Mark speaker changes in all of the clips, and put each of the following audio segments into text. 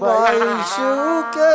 Speaker 1: বাইশুকে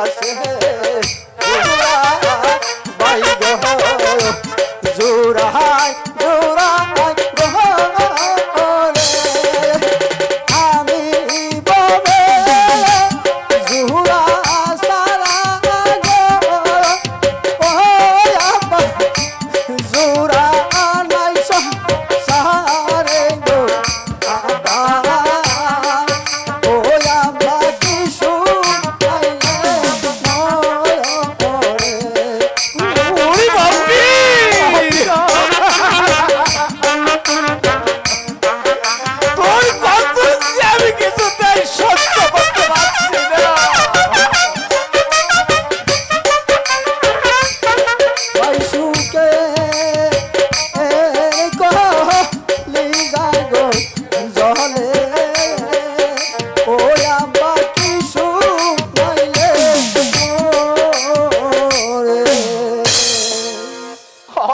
Speaker 2: আসে